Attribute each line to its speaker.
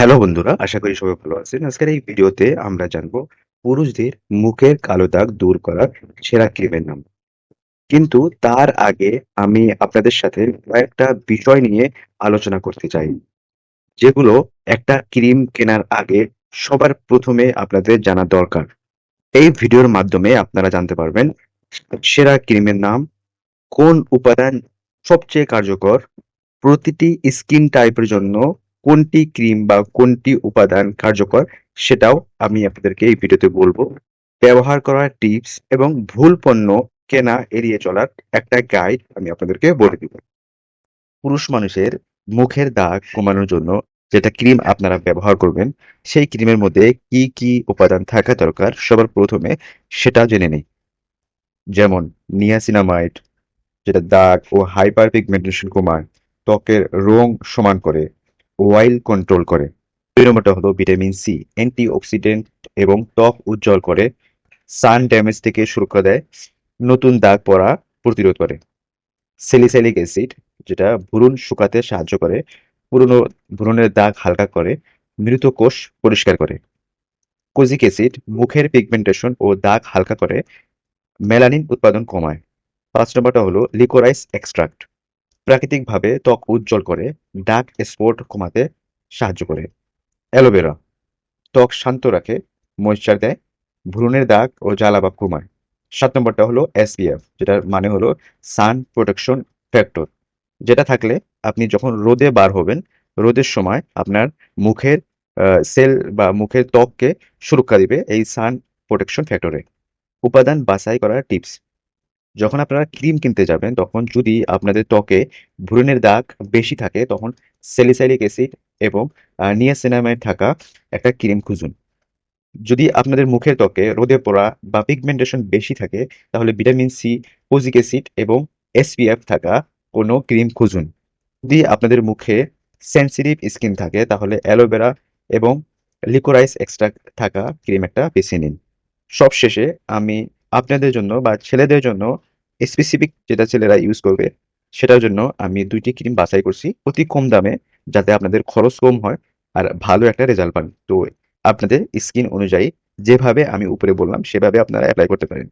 Speaker 1: Hello বন্ধুরা, আশা করি সবাই ভালো আছেন। আজকের এই ভিডিওতে আমরা জানব পুরুষদের মুখের কালো দাগ দূর করার সেরা ক্রিমের নাম। কিন্তু তার আগে আমি আপনাদের সাথে কয়েকটা বিষয় নিয়ে আলোচনা করতে চাই, যেগুলো একটা ক্রিম কেনার আগে সবার প্রথমে আপনাদের জানা দরকার। এই ভিডিওর মাধ্যমে আপনারা জানতে পারবেন সেরা ক্রিমের নাম, কোন উপাদান সবচেয়ে কার্যকর, প্রতিটি স্কিন টাইপের জন্য কোনটি ক্রিম বা কোনটি উপাদান কার্যকর সেটাও আমি আপনাদেরকে এই ভিডিওতে বলব। ব্যবহার করার টিপস এবং ভুল পণ্য কেনা এড়িয়ে চলার একটা গাইড আমি আপনাদেরকে বলে দিব। পুরুষ মানুষের মুখের দাগ কমানোর জন্য যেটা ক্রিম আপনারা ব্যবহার করবেন, সেই ক্রিমের মধ্যে কি কি উপাদান থাকা দরকার সবার প্রথমে সেটা জেনে নেই। যেমন নিয়াসিনামাইড, যেটা দাগ ও হাইপার পিগমেন্টেশন কমায়, ত্বকের রং সমান করে অয়েল কন্ট্রোল করে। দুই নম্বরটা হলো ভিটামিন সি অ্যান্টি অক্সিডেন্ট এবং ত্বক উজ্জ্বল করে। সান ড্যামেজ থেকে সুরক্ষা দেয়। নতুন দাগ পড়া প্রতিরোধ করে। সেলিসাইলিক অ্যাসিড যেটা ভ্রূণ শুকাতে সাহায্য করে, পুরনো ভ্রূণের দাগ হালকা করে, মৃত কোষ পরিষ্কার করে। কোজিক অ্যাসিড মুখের পিগমেন্টেশন ও দাগ হালকা করে মেলানিন উৎপাদন কমায়। পাঁচ নম্বরটা হলো লিকোরাইস এক্সট্রাক্ট প্রাকৃতিকভাবে ত্বক উজ্জ্বল করে ডার্ক স্পট কমাতে সাহায্য করে। অ্যালোভেরা, ত্বক শান্ত রাখে ময়েশ্চার দেয়, ভ্রূণের দাগ ও জ্বালাভাব কমায় সাত নম্বরটা হলো এসপিএফ যেটার মানে হলো সান প্রোটেকশন ফ্যাক্টর যেটা থাকলে আপনি যখন রোদে বার হবেন, রোদের সময় আপনার মুখের সেল বা মুখের ত্বককে সুরক্ষা দিবে এই সান প্রোটেকশন ফ্যাক্টরে উপাদান বাছাই করার টিপস যখন আপনারা ক্রিম কিনতে যাবেন, তখন যদি আপনাদের ত্বকে ভ্রূণের দাগ বেশি থাকে, তখন স্যালিসাইলিক অ্যাসিড এবং নিয়াসিনামাইড থাকা একটা ক্রিম খুঁজুন। যদি আপনাদের মুখের ত্বকে রোদে পড়া বা পিগমেন্টেশন বেশি থাকে, তাহলে ভিটামিন সি কোজিক অ্যাসিড এবং এসপিএফ থাকা কোনো ক্রিম খুঁজুন। যদি আপনাদের মুখে সেন্সিটিভ স্কিন থাকে, তাহলে অ্যালোভেরা এবং লিকোরাইস এক্সট্রা থাকা ক্রিম একটা বেছে নিন। সবশেষে আমি আপনাদের জন্য বা ছেলেদের জন্য স্পেসিফিক যেটা ছেলেরা ইউজ করবে, সেটার জন্য আমি দুইটি ক্রিম বাছাই করছি অতি কম দামে যাতে আপনাদের খরচ কম হয় আর ভালো একটা রেজাল্ট পান। তো আপনাদের স্কিন অনুযায়ী যেভাবে আমি উপরে বললাম সেভাবে আপনারা অ্যাপ্লাই করতে পারেন।